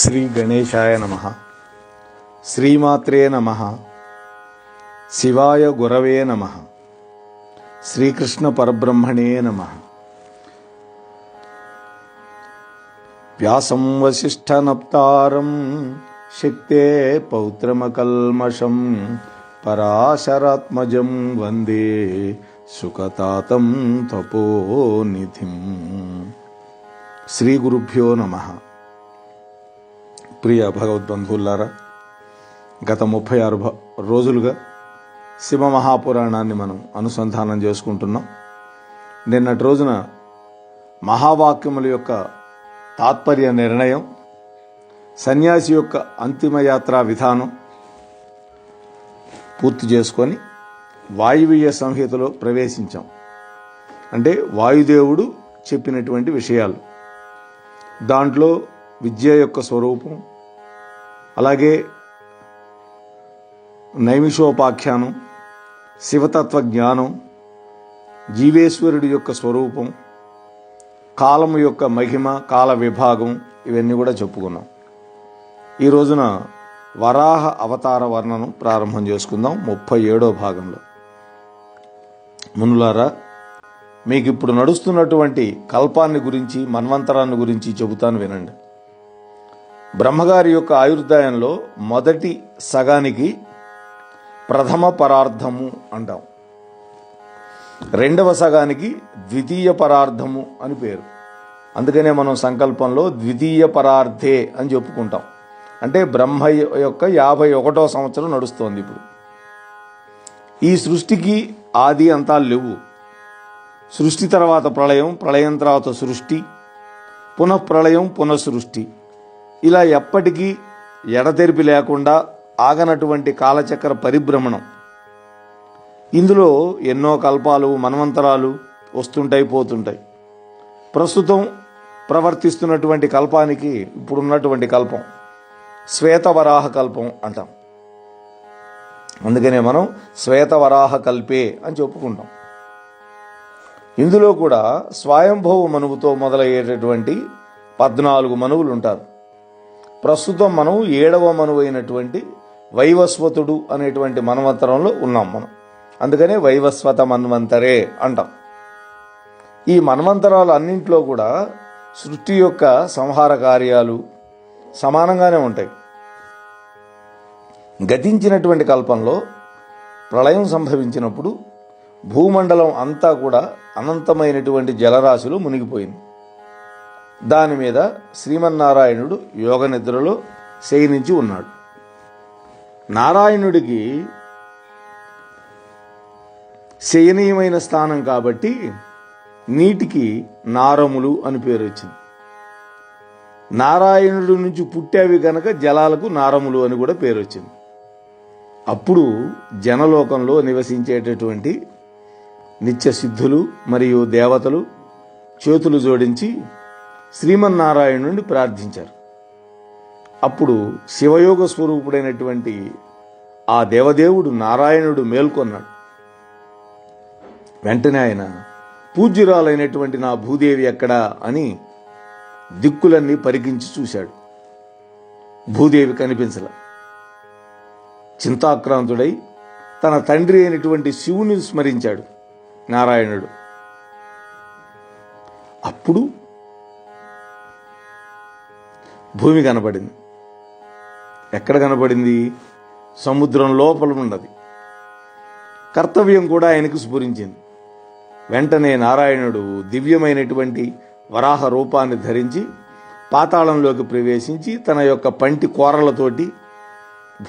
శ్రీ గణేశాయ నమ శ్రీమాత్రే నమ శివాయ గురవే నమ శ్రీకృష్ణ పరబ్రహ్మణే నమ వ్యాసం వసిష్ఠనప్తారం శక్తే పౌత్రమకల్మషం పరాశరాత్మజం వందే సుఖతాతం తపోనిధిం శ్రీ గురుభ్యో నమః ప్రియ భగవద్బంధువులారా గత ముప్పై ఆరు భ- రోజులుగా శివ మహాపురాణాన్ని మనం అనుసంధానం చేసుకుంటున్నాం. నిన్నటి రోజున మహావాక్యముల యొక్క తాత్పర్య నిర్ణయం సన్యాసి యొక్క అంతిమ యాత్రా విధానం పూర్తి చేసుకొని వాయువీయ సంహితలో ప్రవేశించాం. అంటే వాయుదేవుడు చెప్పినటువంటి విషయాలు. దాంట్లో విద్య యొక్క స్వరూపం అలాగే నైమిషోపాఖ్యానం శివతత్వ జ్ఞానం జీవేశ్వరుడి యొక్క స్వరూపం కాలము యొక్క మహిమ కాల విభాగం ఇవన్నీ కూడా చెప్పుకున్నాం. ఈ రోజున వరాహ అవతార వర్ణను ప్రారంభం చేసుకుందాం ముప్పై ఏడో భాగంలో. మునులారా మీకు ఇప్పుడు నడుస్తున్నటువంటి కల్పాన్ని గురించి మన్వంతరాన్ని గురించి చెబుతాను వినండి. బ్రహ్మగారి యొక్క ఆయుర్దాయంలో మొదటి సగానికి ప్రథమ పరార్థము అంటాం. రెండవ సగానికి ద్వితీయ పరార్థము అని పేరు. అందుకనే మనం సంకల్పంలో ద్వితీయ పరార్థే అని చెప్పుకుంటాం. అంటే బ్రహ్మ యొక్క యాభై ఒకటో సంవత్సరం నడుస్తోంది ఇప్పుడు. ఈ సృష్టికి ఆది అంతాలు లేవు. సృష్టి తర్వాత ప్రళయం ప్రళయం తర్వాత సృష్టి పునఃప్రళయం పునఃసృష్టి. ఇలా ఎప్పటికీ ఎడతెరిపి లేకుండా ఆగనటువంటి కాలచక్ర పరిభ్రమణం. ఇందులో ఎన్నో కల్పాలు మన్వంతరాలు వస్తుంటాయి పోతుంటాయి. ప్రస్తుతం ప్రవర్తిస్తున్నటువంటి కల్పానికి ఇప్పుడున్నటువంటి కల్పం శ్వేతవరాహ కల్పం అంటాం. అందుకనే మనం శ్వేతవరాహ కల్పే అని చెప్పుకుంటాం. ఇందులో కూడా స్వయంభవ మనువుతో మొదలయ్యేటటువంటి పద్నాలుగు మనువులు ఉంటారు ప్రస్తుతం మనం ఏడవ మనువు అయినటువంటి వైవస్వతుడు అనేటువంటి మన్వంతరంలో ఉన్నాం మనం. అందుకనే వైవస్వత మన్వంతరే అంటాం. ఈ మన్వంతరాలు అన్నింటిలో కూడా సృష్టి యొక్క సంహార కార్యాలు సమానంగానే ఉంటాయి. గతించినటువంటి కల్పంలో ప్రళయం సంభవించినప్పుడు భూమండలం అంతా కూడా అనంతమైనటువంటి జలరాశులు మునిగిపోయింది. దాని మీద శ్రీమన్నారాయణుడు యోగ నిద్రలో శయనించి ఉన్నాడు. నారాయణుడికి శయనీయమైన స్థానం కాబట్టి నీటికి నారములు అని పేరు వచ్చింది. నారాయణుడి నుంచి పుట్టేవి గనక జలాలకు నారములు అని కూడా పేరు వచ్చింది. అప్పుడు జనలోకంలో నివసించేటటువంటి నిత్య సిద్ధులు మరియు దేవతలు చేతులు జోడించి శ్రీమన్నారాయణుని ప్రార్థించారు. అప్పుడు శివయోగ స్వరూపుడైనటువంటి ఆ దేవదేవుడు నారాయణుడు మేల్కొన్నాడు. వెంటనే ఆయన పూజ్యురాలైనటువంటి నా భూదేవి ఎక్కడా? అని దిక్కులన్నీ పరికించి చూశాడు. భూదేవి కనిపించల. చింతాక్రాంతుడై తన తండ్రి అయినటువంటి శివుని స్మరించాడు నారాయణుడు. అప్పుడు భూమి కనపడింది. ఎక్కడ కనపడింది? సముద్రం లోపల ఉన్నది. కర్తవ్యం కూడా ఆయనకు స్ఫురించింది. వెంటనే నారాయణుడు దివ్యమైనటువంటి వరాహ రూపాన్ని ధరించి పాతాళంలోకి ప్రవేశించి తన యొక్క పంటి కోరలతోటి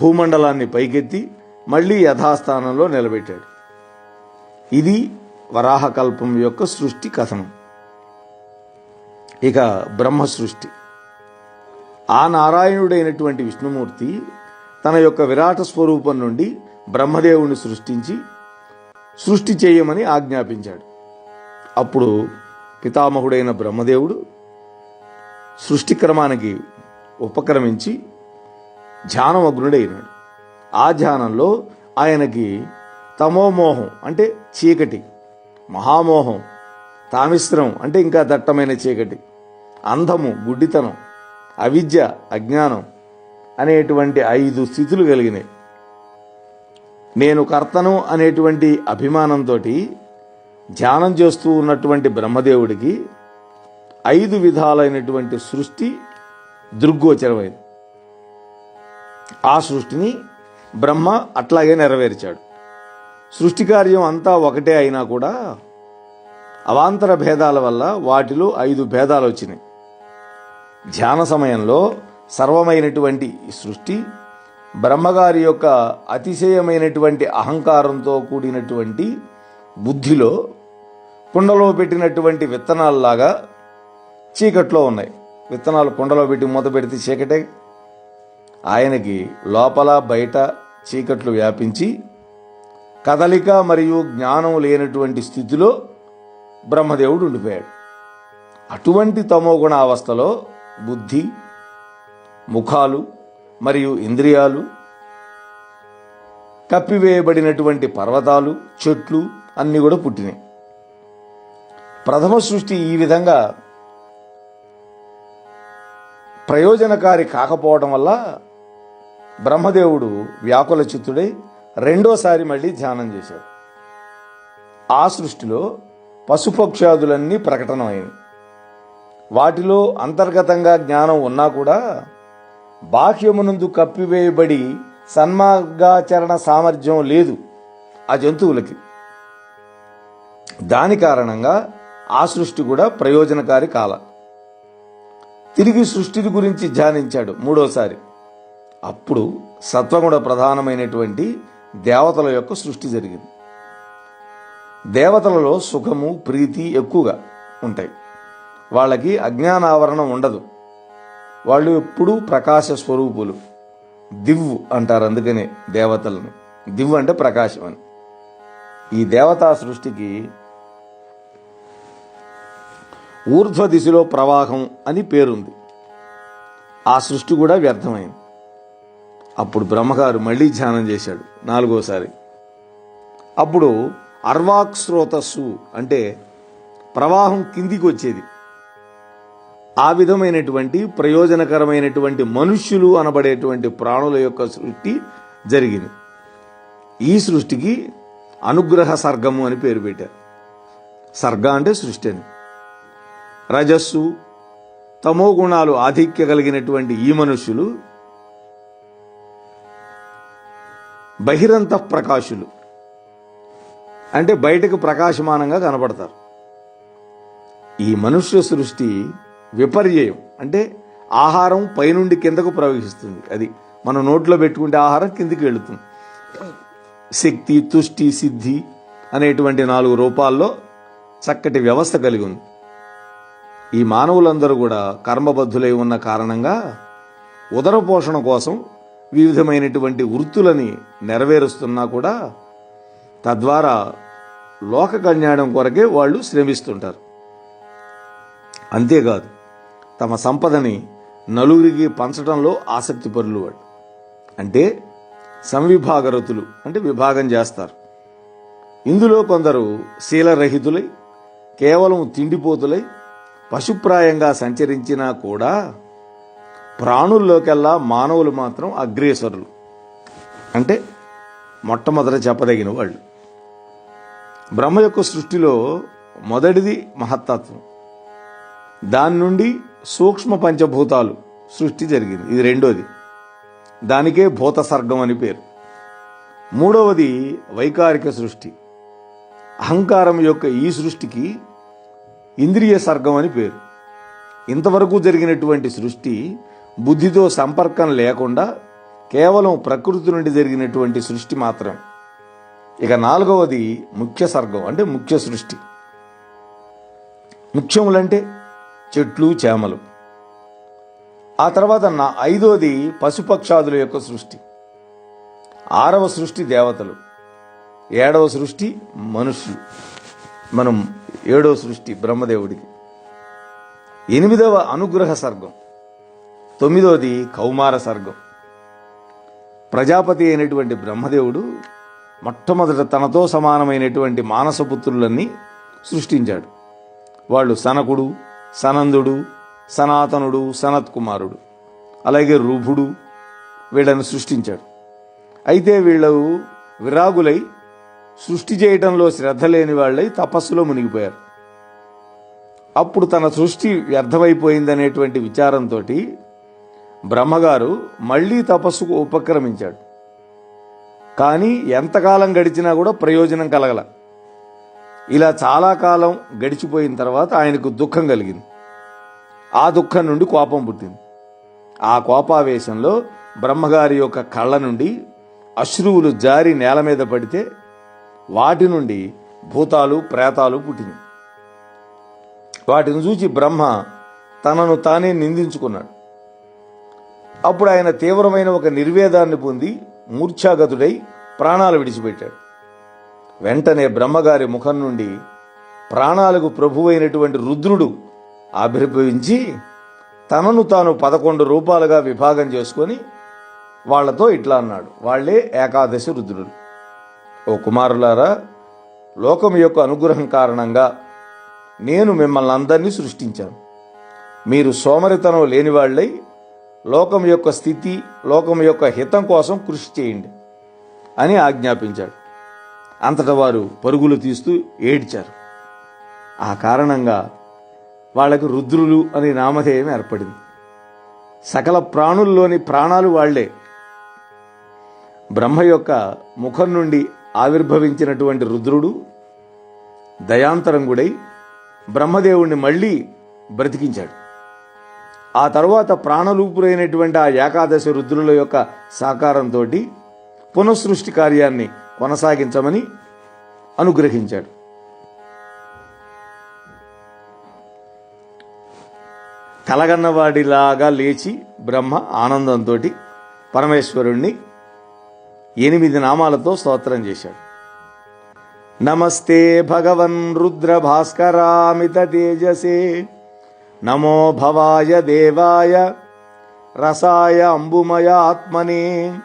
భూమండలాన్ని పైకెత్తి మళ్ళీ యథాస్థానంలో నిలబెట్టాడు. ఇది వరాహకల్పం యొక్క సృష్టి కథనం. ఇక బ్రహ్మ సృష్టి. ఆ నారాయణుడైనటువంటి విష్ణుమూర్తి తన యొక్క విరాట స్వరూపం నుండి బ్రహ్మదేవుని సృష్టించి సృష్టి చేయమని ఆజ్ఞాపించాడు. అప్పుడు పితామహుడైన బ్రహ్మదేవుడు సృష్టి క్రమానికి ఉపక్రమించి ధ్యానమగ్నుడైనాడు. ఆ ధ్యానంలో ఆయనకి తమోమోహం అంటే చీకటి మహామోహం తామిశ్రం అంటే ఇంకా దట్టమైన చీకటి అంధము గుడ్డితనం అవిద్య అజ్ఞానం అనేటువంటి ఐదు స్థితులు కలిగినాయి నేను కర్తను అనేటువంటి అభిమానంతో ధ్యానం చేస్తూ ఉన్నటువంటి బ్రహ్మదేవుడికి ఐదు విధాలైనటువంటి సృష్టి దృగ్గోచరమైంది. ఆ సృష్టిని బ్రహ్మ అట్లాగే నెరవేర్చాడు. సృష్టి కార్యం అంతా ఒకటే అయినా కూడా అవాంతర భేదాల వల్ల వాటిలో ఐదు భేదాలు వచ్చినాయి. ధ్యాన సమయంలో సర్వమైనటువంటి సృష్టి బ్రహ్మగారి యొక్క అతిశయమైనటువంటి అహంకారంతో కూడినటువంటి బుద్ధిలో కుండలో పెట్టినటువంటి విత్తనాలలాగా చీకట్లో ఉన్నాయి. విత్తనాలు కుండలో పెట్టి మూత పెడితే చీకటే. ఆయనకి లోపల బయట చీకట్లు వ్యాపించి కదలిక మరియు జ్ఞానం లేనటువంటి స్థితిలో బ్రహ్మదేవుడు ఉండిపోయాడు. అటువంటి తమోగుణ అవస్థలో బుద్ధి ముఖాలు మరియు ఇంద్రియాలు కప్పివేయబడినటువంటి పర్వతాలు చెట్లు అన్నీ కూడా పుట్టినాయి. ప్రథమ సృష్టి ఈ విధంగా ప్రయోజనకారి కాకపోవడం వల్ల బ్రహ్మదేవుడు వ్యాకుల చిత్తుడై రెండోసారి మళ్ళీ ధ్యానం చేశాడు. ఆ సృష్టిలో పశుపక్షాదులన్నీ ప్రకటనమైనవి వాటిలో అంతర్గతంగా జ్ఞానం ఉన్నా కూడా బాహ్యమునందు కప్పివేయబడి సన్మార్గాచరణ సామర్థ్యం లేదు ఆ జంతువులకి. దాని కారణంగా ఆ సృష్టి కూడా ప్రయోజనకారి కాల. తిరిగి సృష్టిని గురించి ధ్యానించాడు మూడోసారి. అప్పుడు సత్వగుణ ప్రధానమైనటువంటి దేవతల యొక్క సృష్టి జరిగింది. దేవతలలో సుఖము ప్రీతి ఎక్కువగా ఉంటాయి. వాళ్ళకి అజ్ఞానావరణం ఉండదు. వాళ్ళు ఎప్పుడూ ప్రకాశ స్వరూపులు. దివ్వు అంటారు అందుకనే దేవతలను. దివ్వు అంటే ప్రకాశం అని. ఈ దేవతా సృష్టికి ఊర్ధ్వ దిశలో ప్రవాహం అని పేరుంది. ఆ సృష్టి కూడా వ్యర్థమైంది. అప్పుడు బ్రహ్మగారు మళ్ళీ ధ్యానం చేశాడు నాలుగోసారి. అప్పుడు అర్వాక్ స్రోతస్సు అంటే ప్రవాహం కిందికి వచ్చేది. ఆ విధమైనటువంటి ప్రయోజనకరమైనటువంటి మనుష్యులు అనబడేటువంటి ప్రాణుల యొక్క సృష్టి జరిగింది. ఈ సృష్టికి అనుగ్రహ సర్గము అని పేరు పెట్టారు. సర్గ అంటే సృష్టి అని. రజస్సు తమో గుణాలు ఆధిక్య కలిగినటువంటి ఈ మనుష్యులు బహిరంత ప్రకాశులు. అంటే బయటకు ప్రకాశమానంగా కనబడతారు. ఈ మనుష్య సృష్టి విపర్యయం. అంటే ఆహారం పైనుండి కిందకు ప్రవహిస్తుంది అది మన నోట్లో పెట్టుకుంటే ఆహారం కిందికి వెళుతుంది. శక్తి తుష్టి సిద్ధి అనేటువంటి నాలుగు రూపాల్లో చక్కటి వ్యవస్థ కలిగి ఉంది. ఈ మానవులందరూ కూడా కర్మబద్ధులై ఉన్న కారణంగా ఉదర పోషణ కోసం వివిధమైనటువంటి వృత్తులని నెరవేరుస్తున్నా కూడా తద్వారా లోక కళ్యాణం కొరకే వాళ్ళు శ్రమిస్తుంటారు. అంతేకాదు తమ సంపదని నలుగురికి పంచడంలో ఆసక్తి పరులువాడు. అంటే సంవిభాగరతులు అంటే విభాగం చేస్తారు. ఇందులో కొందరు శీలరహితులై కేవలం తిండిపోతులై పశుప్రాయంగా సంచరించినా కూడా ప్రాణుల్లోకెల్లా మానవులు మాత్రం అగ్రేసరులు. అంటే మొట్టమొదట చెప్పదగిన వాళ్ళు. బ్రహ్మ యొక్క సృష్టిలో మొదటిది మహత్తత్వం. దాని నుండి సూక్ష్మ పంచభూతాలు సృష్టి జరిగింది. ఇది రెండోది. దానికే భూత సర్గం అని పేరు. మూడవది వైకారిక సృష్టి. అహంకారం యొక్క ఈ సృష్టికి ఇంద్రియ సర్గం అని పేరు. ఇంతవరకు జరిగినటువంటి సృష్టి బుద్ధితో సంపర్కం లేకుండా కేవలం ప్రకృతి నుండి జరిగినటువంటి సృష్టి మాత్రం ఇక నాలుగవది ముఖ్య సర్గం అంటే ముఖ్య సృష్టి. ముఖ్యములంటే చెట్లు చేమలు. ఆ తర్వాత నా ఐదోది పశుపక్షాదుల యొక్క సృష్టి. ఆరవ సృష్టి దేవతలు. ఏడవ సృష్టి మనుషులు. మనం ఏడవ సృష్టి బ్రహ్మదేవుడికి. ఎనిమిదవ అనుగ్రహ సర్గం. తొమ్మిదవది కౌమార సర్గం. ప్రజాపతి అయినటువంటి బ్రహ్మదేవుడు మొట్టమొదట తనతో సమానమైనటువంటి మానసపుత్రులన్నీ సృష్టించాడు. వాళ్ళు సనకుడు సనందుడు సనాతనుడు సనత్ కుమారుడు అలాగే రుభుడు వీళ్ళని సృష్టించాడు. అయితే వీళ్ళు విరాగులై సృష్టి చేయడంలో శ్రద్ధ లేని వాళ్ళై తపస్సులో మునిగిపోయారు. అప్పుడు తన సృష్టి వ్యర్థమైపోయిందనేటువంటి విచారంతో బ్రహ్మగారు మళ్ళీ తపస్సుకు ఉపక్రమించాడు. కానీ ఎంతకాలం గడిచినా కూడా ప్రయోజనం కలగల. ఇలా చాలా కాలం గడిచిపోయిన తర్వాత ఆయనకు దుఃఖం కలిగింది. ఆ దుఃఖం నుండి కోపం పుట్టింది. ఆ కోపావేశంలో బ్రహ్మగారి యొక్క కళ్ళ నుండి అశ్రువులు జారి నేల మీద పడితే వాటి నుండి భూతాలు ప్రేతాలు పుట్టింది వాటిని చూచి బ్రహ్మ తనను తానే నిందించుకున్నాడు. అప్పుడు ఆయన తీవ్రమైన ఒక నిర్వేదాన్ని పొంది మూర్ఛాగతుడై ప్రాణాలు విడిచిపెట్టాడు. వెంటనే బ్రహ్మగారి ముఖం నుండి ప్రాణాలకు ప్రభువైనటువంటి రుద్రుడు ఆవిర్భవించి తనను తాను పదకొండు రూపాలుగా విభాగం చేసుకొని వాళ్ళతో ఇట్లా అన్నాడు. వాళ్ళే ఏకాదశి రుద్రుడు ఓ కుమారులారా లోకం యొక్క అనుగ్రహం కారణంగా నేను మిమ్మల్ని అందరినీ సృష్టించాను. మీరు సోమరితనం లేని వాళ్ళై లోకం యొక్క స్థితి లోకం యొక్క హితం కోసం కృషి చేయండి అని ఆజ్ఞాపించాడు. అంతటా వారు పరుగులు తీస్తూ ఏడ్చారు. ఆ కారణంగా వాళ్ళకు రుద్రులు అనే నామధేయం ఏర్పడింది. సకల ప్రాణుల్లోని ప్రాణాలు వాళ్ళే. బ్రహ్మ యొక్క ముఖం నుండి ఆవిర్భవించినటువంటి రుద్రుడు దయాంతరంగుడై బ్రహ్మదేవుణ్ణి మళ్ళీ బ్రతికించాడు. ఆ తర్వాత ప్రాణలూపురైనటువంటి ఆ ఏకాదశి రుద్రుల యొక్క సహకారంతో పునఃసృష్టి కార్యాన్ని కొనసాగించమని అనుగ్రహించాడు. కలగన్నవాడిలాగా లేచి బ్రహ్మ ఆనందంతో పరమేశ్వరుణ్ణి ఎనిమిది నామాలతో స్తోత్రం చేశాడు. నమస్తే భగవన్ రుద్ర భాస్కరామిత తేజసే. నమో భవాయ దేవాయ రసాయ అంబుమయాత్మనే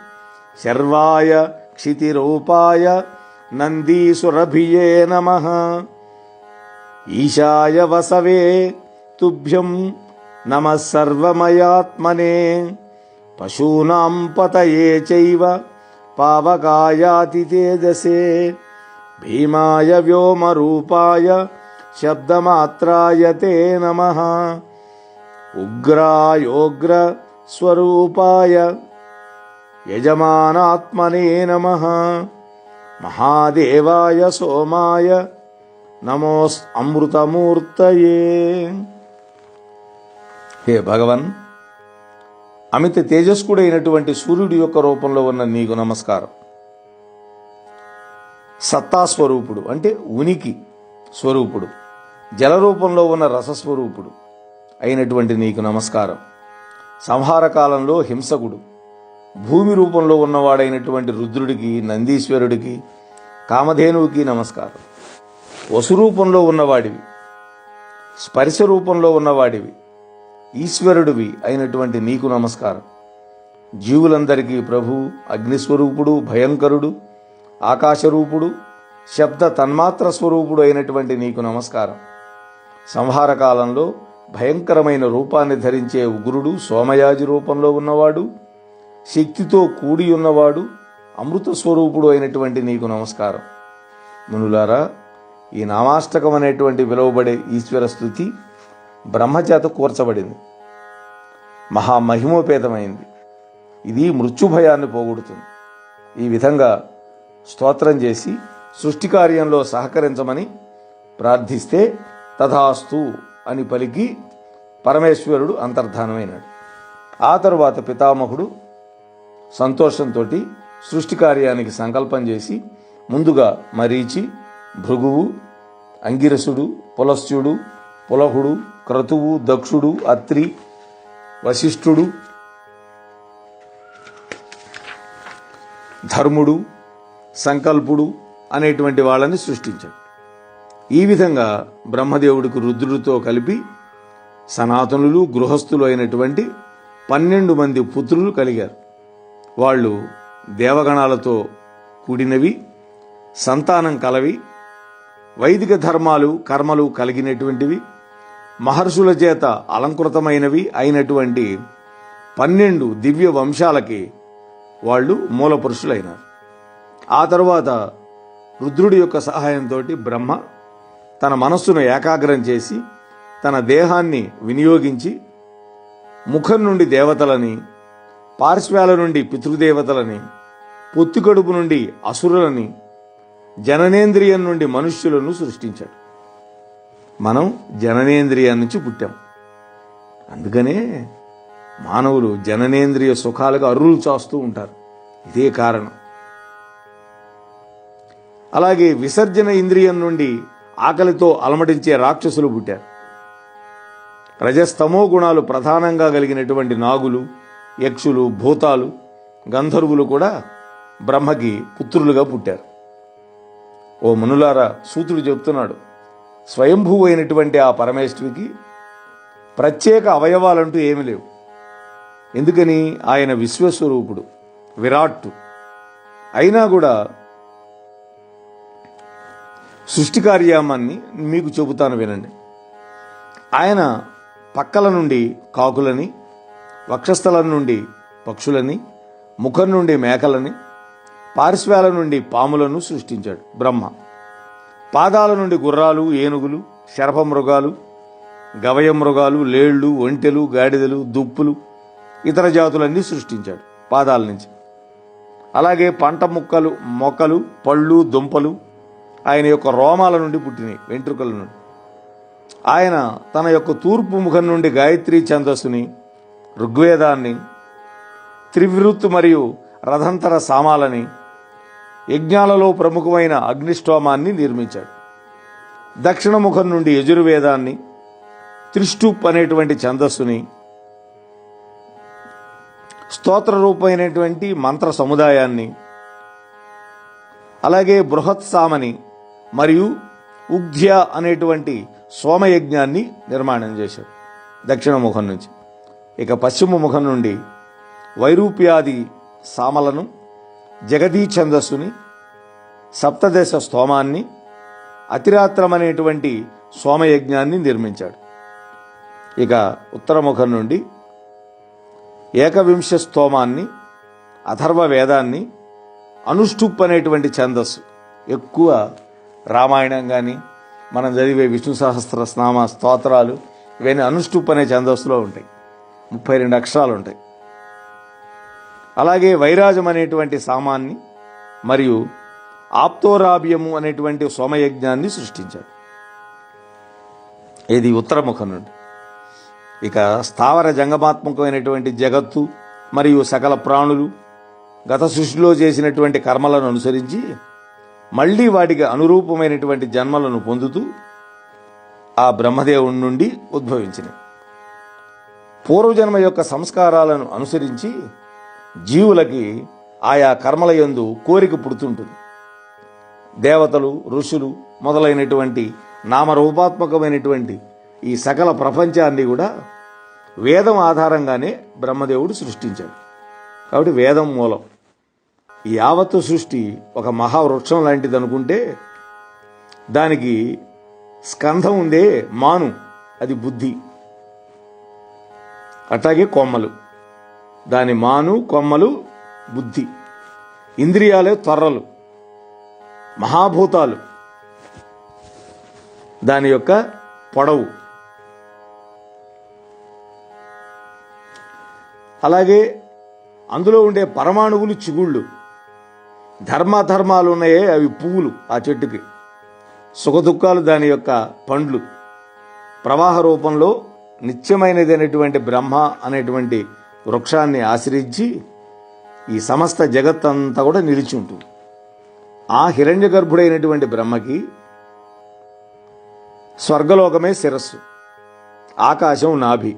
శర్వాయ क्षितिरूपाय नन्दीसुरभिये नमः। ईशाय वसवे तुभ्यं नमः सर्वमयात्मने। पशूनां पतये चैव पावकायातितेजसे। भीमाय व्योमरूपाय शब्दमात्राय ते नमः। उग्रायोग्रस्वरूपाय యజమానాత్మనే నమ. మహాదేవాయ సోమాయ నమోస్ అమృతమూర్తయే. హే భగవన్ అమిత తేజస్కుడైనటువంటి సూర్యుడి యొక్క రూపంలో ఉన్న నీకు నమస్కారం. సత్తా స్వరూపుడు అంటే ఉనికి స్వరూపుడు జల రూపంలో ఉన్న రసస్వరూపుడు అయినటువంటి నీకు నమస్కారం. సంహార కాలంలో హింసకుడు భూమి రూపంలో ఉన్నవాడైనటువంటి రుద్రుడికి నందీశ్వరుడికి కామధేనువుకి నమస్కారం. వసురూపంలో ఉన్నవాడివి స్పర్శ రూపంలో ఉన్నవాడివి ఈశ్వరుడివి అయినటువంటి నీకు నమస్కారం. జీవులందరికీ ప్రభు అగ్నిస్వరూపుడు భయంకరుడు ఆకాశరూపుడు శబ్ద తన్మాత్ర స్వరూపుడు అయినటువంటి నీకు నమస్కారం. సంహార కాలంలో భయంకరమైన రూపాన్ని ధరించే ఉగ్రుడు సోమయాజి రూపంలో ఉన్నవాడు శక్తితో కూడి ఉన్నవాడు అమృత స్వరూపుడు అయినటువంటి నీకు నమస్కారం. మునులారా ఈ నామాష్టకం అనేటువంటి పిలువబడే ఈశ్వర స్థుతి బ్రహ్మచేత కూర్చబడింది. మహామహిమోపేతమైంది. ఇది మృత్యుభయాన్ని పోగొడుతుంది. ఈ విధంగా స్తోత్రం చేసి సృష్టి కార్యంలో సహకరించమని ప్రార్థిస్తే తథాస్తు అని పలికి పరమేశ్వరుడు అంతర్ధానమైనాడు. ఆ తరువాత పితామహుడు సంతోషంతో సృష్టి కార్యానికి సంకల్పం చేసి ముందుగా మరీచి భృగువు అంగిరసుడు పులస్త్యుడు పులహుడు క్రతువు దక్షుడు అత్రి వశిష్ఠుడు ధర్ముడు సంకల్పుడు అనేటువంటి వాళ్ళని సృష్టించాడు. ఈ విధంగా బ్రహ్మదేవుడికి రుద్రుడితో కలిపి సనాతనులు గృహస్థులు అయినటువంటి పన్నెండు మంది పుత్రులు కలిగారు. వాళ్ళు దేవగణాలతో కూడినవి సంతానం కలవి వైదిక ధర్మాలు కర్మలు కలిగినటువంటివి మహర్షుల చేత అలంకృతమైనవి అయినటువంటి పన్నెండు దివ్య వంశాలకి వాళ్ళు మూల పురుషులైనారు ఆ తరువాత రుద్రుడి యొక్క సహాయంతో బ్రహ్మ తన మనస్సును ఏకాగ్రం చేసి తన దేహాన్ని వినియోగించి ముఖం నుండి దేవతలని పార్శ్వాల నుండి పితృదేవతలని పొత్తికడుపు నుండి అసురులని జననేంద్రియం నుండి మనుష్యులను సృష్టించాడు. మనం జననేంద్రియం నుంచి పుట్టాం. అందుకనే మానవులు జననేంద్రియ సుఖాలకు అర్రులు చాస్తూ ఉంటారు. ఇదే కారణం. అలాగే విసర్జన ఇంద్రియం నుండి ఆకలితో అలమటించే రాక్షసులు పుట్టారు. రజస్తమో గుణాలు ప్రధానంగా కలిగినటువంటి నాగులు యక్షులు భూతాలు గంధర్వులు కూడా బ్రహ్మకి పుత్రులుగా పుట్టారు. ఓ మునులారా సూతుడు చెప్తున్నాడు స్వయంభూ అయినటువంటి ఆ పరమేశ్వరికి ప్రత్యేక అవయవాలంటూ ఏమి లేవు. ఎందుకని? ఆయన విశ్వస్వరూపుడు విరాట్టు. అయినా కూడా సృష్టి కార్యామాన్ని మీకు చెబుతాను వినండి. ఆయన పక్కల నుండి కాకులని వక్షస్థలం నుండి పక్షులని ముఖం నుండి మేకలని పార్శ్వాల నుండి పాములను సృష్టించాడు బ్రహ్మ. పాదాల నుండి గుర్రాలు ఏనుగులు శరభ మృగాలు గవయ మృగాలు లేళ్ళు ఒంటెలు గాడిదలు దుప్పులు ఇతర జాతులన్నీ సృష్టించాడు పాదాల నుంచి. అలాగే పంట ముక్కలు మొక్కలు పళ్ళు దుంపలు ఆయన యొక్క రోమాల నుండి పుట్టినాయి వెంట్రుకల నుండి. ఆయన తన యొక్క తూర్పు ముఖం నుండి గాయత్రి ఛందస్సుని ఋగ్వేదాన్ని త్రివృత్తు మరియు రథంతర సామాలని యజ్ఞాలలో ప్రముఖమైన అగ్నిష్టోమాన్ని నిర్మించాడు. దక్షిణ ముఖం నుండి యజుర్వేదాన్ని త్రిష్టూప్ అనేటువంటి ఛందస్సుని స్తోత్ర రూపమైనటువంటి మంత్ర సముదాయాన్ని అలాగే బృహత్ సామని మరియు ఉగ్ధ్య అనేటువంటి సోమయజ్ఞాన్ని నిర్మాణం చేశాడు దక్షిణ ముఖం నుంచి. ఇక పశ్చిమ ముఖం నుండి వైరూప్యాది సామలను జగదీ ఛందస్సుని సప్తదశ స్తోమాన్ని అతిరాత్రం అనేటువంటి సోమయజ్ఞాన్ని నిర్మించాడు. ఇక ఉత్తరముఖం నుండి ఏకవింశ స్తోమాన్ని అథర్వ వేదాన్ని అనుష్ఠుప్ అనేటువంటి ఛందస్సు. ఎక్కువ రామాయణం కానీ మనం చదివే విష్ణు సహస్ర స్నామ స్తోత్రాలు ఇవన్నీ అనుష్ఠుప్ అనే ఛందస్సులో ఉంటాయి. ముప్పై రెండు అక్షరాలు ఉంటాయి అలాగే వైరాజం అనేటువంటి సామాన్ని మరియు ఆప్తోరాభ్యము అనేటువంటి సోమయజ్ఞాన్ని సృష్టించాడు. ఇది ఉత్తరముఖం నుండి ఇక స్థావర జంగమాత్మకమైనటువంటి జగత్తు మరియు సకల ప్రాణులు గత సృష్టిలో చేసినటువంటి కర్మలను అనుసరించి మళ్ళీ వాటికి అనురూపమైనటువంటి జన్మలను పొందుతూ ఆ బ్రహ్మదేవుడి నుండి ఉద్భవించినవి. పూర్వజన్మ యొక్క సంస్కారాలను అనుసరించి జీవులకి ఆయా కర్మల యందు కోరిక పుడుతుంటుంది. దేవతలు ఋషులు మొదలైనటువంటి నామరూపాత్మకమైనటువంటి ఈ సకల ప్రపంచాన్ని కూడా వేదం ఆధారంగానే బ్రహ్మదేవుడు సృష్టించాడు. కాబట్టి వేదం మూలం. ఈ యావత్తు సృష్టి ఒక మహావృక్షం లాంటిది అనుకుంటే దానికి స్కంధం ఉందే మాను అది బుద్ధి. అట్లాగే కొమ్మలు. దాని మాను కొమ్మలు బుద్ధి. ఇంద్రియాలే త్వరలు. మహాభూతాలు. దాని యొక్క పొడవు. అలాగే అందులో ఉండే పరమాణువులు చిగుళ్ళు. ధర్మాధర్మాలు ఉన్నాయే అవి పువ్వులు ఆ చెట్టుకి. సుఖదుఖాలు దాని యొక్క పండ్లు. ప్రవాహ రూపంలో నిత్యమైనది అనేటువంటి బ్రహ్మ అనేటువంటి వృక్షాన్ని ఆశ్రయించి ఈ సమస్త జగత్తంతా కూడా నిలిచి ఉంటుంది. ఆ హిరణ్య గర్భుడైనటువంటి బ్రహ్మకి స్వర్గలోకమే శిరస్సు ఆకాశం నాభి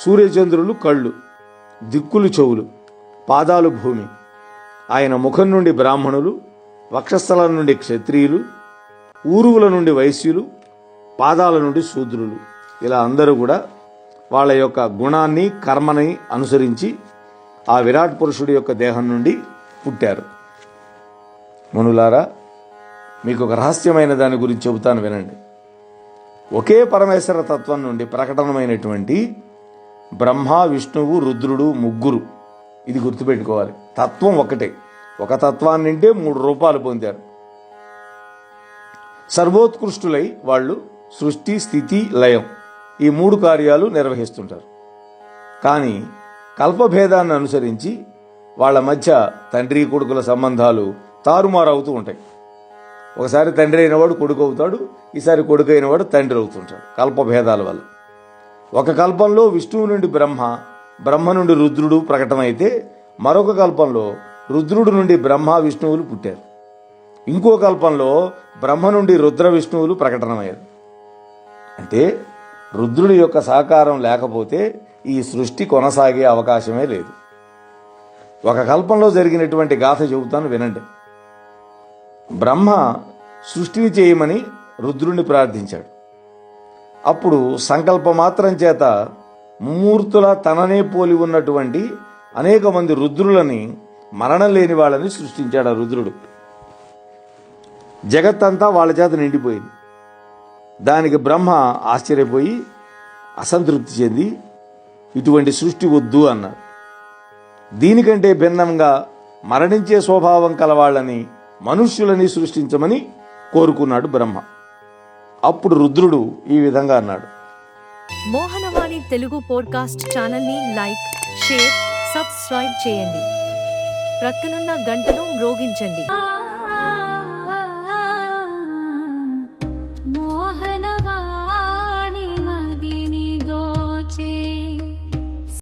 సూర్యచంద్రులు కళ్ళు దిక్కులు చెవులు పాదాలు భూమి. ఆయన ముఖం నుండి బ్రాహ్మణులు వక్షస్థలం నుండి క్షత్రియులు ఊరువుల నుండి వైశ్యులు పాదాల నుండి శూద్రులు. ఇలా అందరూ కూడా వాళ్ళ యొక్క గుణాన్ని కర్మని అనుసరించి ఆ విరాట్ పురుషుడి యొక్క దేహం నుండి పుట్టారు. మనులారా మీకు ఒక రహస్యమైన దాని గురించి చెబుతాను వినండి. ఒకే పరమేశ్వర తత్వం నుండి ప్రకటనమైనటువంటి బ్రహ్మ విష్ణువు రుద్రుడు ముగ్గురు. ఇది గుర్తుపెట్టుకోవాలి. తత్వం ఒకటే. ఒక తత్వాన్నింటే మూడు రూపాలు పొందారు. సర్వోత్కృష్టులై వాళ్ళు సృష్టి స్థితి లయం. ఈ మూడు కార్యాలు నిర్వహిస్తుంటారు. కానీ కల్పభేదాన్ని అనుసరించి వాళ్ళ మధ్య తండ్రి కొడుకుల సంబంధాలు తారుమారవుతూ ఉంటాయి. ఒకసారి తండ్రి అయినవాడు కొడుకు అవుతాడు ఈసారి కొడుకు అయినవాడు తండ్రి అవుతుంటాడు కల్పభేదాల వల్ల. ఒక కల్పంలో విష్ణువు నుండి బ్రహ్మ బ్రహ్మ నుండి రుద్రుడు ప్రకటమైతే మరొక కల్పంలో రుద్రుడు నుండి బ్రహ్మ విష్ణువులు పుట్టారు. ఇంకో కల్పంలో బ్రహ్మ నుండి రుద్ర విష్ణువులు ప్రకటనమయ్యారు. అంటే రుద్రుడి యొక్క సహకారం లేకపోతే ఈ సృష్టి కొనసాగే అవకాశమే లేదు. ఒక కల్పంలో జరిగినటువంటి గాథ చెబుతాను వినండి. బ్రహ్మ సృష్టిని చేయమని రుద్రుణ్ణి ప్రార్థించాడు. అప్పుడు సంకల్ప మాత్రం చేత మూర్తుల తననే పోలి ఉన్నటువంటి అనేక మంది రుద్రులని మరణం లేని వాళ్ళని సృష్టించాడు ఆ రుద్రుడు. జగత్తంతా వాళ్ళ చేత నిండిపోయింది. దానికి బ్రహ్మ ఆశ్చర్యపోయి అసంతృప్తి చెంది ఇటువంటి సృష్టి వద్దు అన్నాడు. దీనికంటే భిన్నంగా మరణించే స్వభావం కలవాళ్ళని మనుష్యులని సృష్టించమని కోరుకున్నాడు బ్రహ్మ. అప్పుడు రుద్రుడు ఈ విధంగా అన్నాడు. మోహనవాణి తెలుగు పోడ్కాస్ట్ ఛానల్ని లైక్ షేర్ సబ్స్క్రైబ్ చేయండి. ప్రక్కనున్న గంటను మ్రోగించండి.